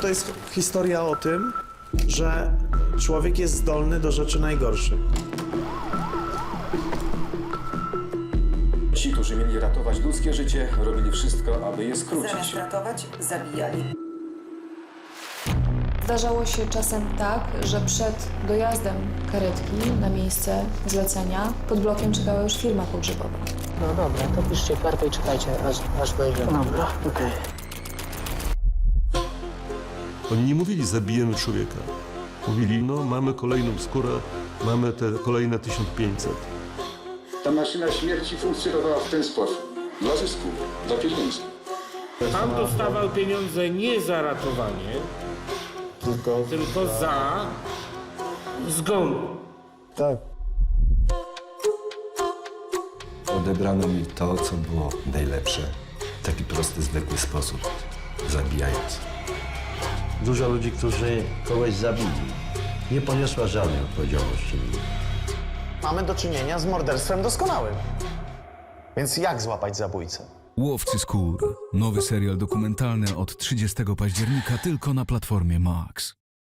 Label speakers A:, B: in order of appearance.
A: To jest historia o tym, że człowiek jest zdolny do rzeczy najgorszych.
B: Ci, którzy mieli ratować ludzkie życie, robili wszystko, aby je skrócić.
C: Zamiast ratować, zabijali.
D: Zdarzało się czasem tak, że przed dojazdem karetki na miejsce zlecenia pod blokiem czekała już firma pogrzebowa.
E: No dobra, to piszcie kartę i czekajcie, aż, aż dojdziemy. Dobra, okej.
F: Oni nie mówili zabijemy człowieka. Mówili, no mamy kolejną skórę, mamy te kolejne 1500.
B: Ta maszyna śmierci funkcjonowała w ten sposób. Dla zysku, dla pieniędzy.
G: Pan dostawał pieniądze nie za ratowanie,
A: Tylko
G: tylko za zgon.
A: tak.
H: Odebrano mi to, co było najlepsze. W taki prosty, zwykły sposób. Zabijając.
I: Dużo ludzi, którzy kogoś zabili, nie poniosła żadnej odpowiedzialności.
J: Mamy do czynienia z morderstwem doskonałym. Więc jak złapać zabójcę?
K: Łowcy skór. Nowy serial dokumentalny od 30 października tylko na platformie Max.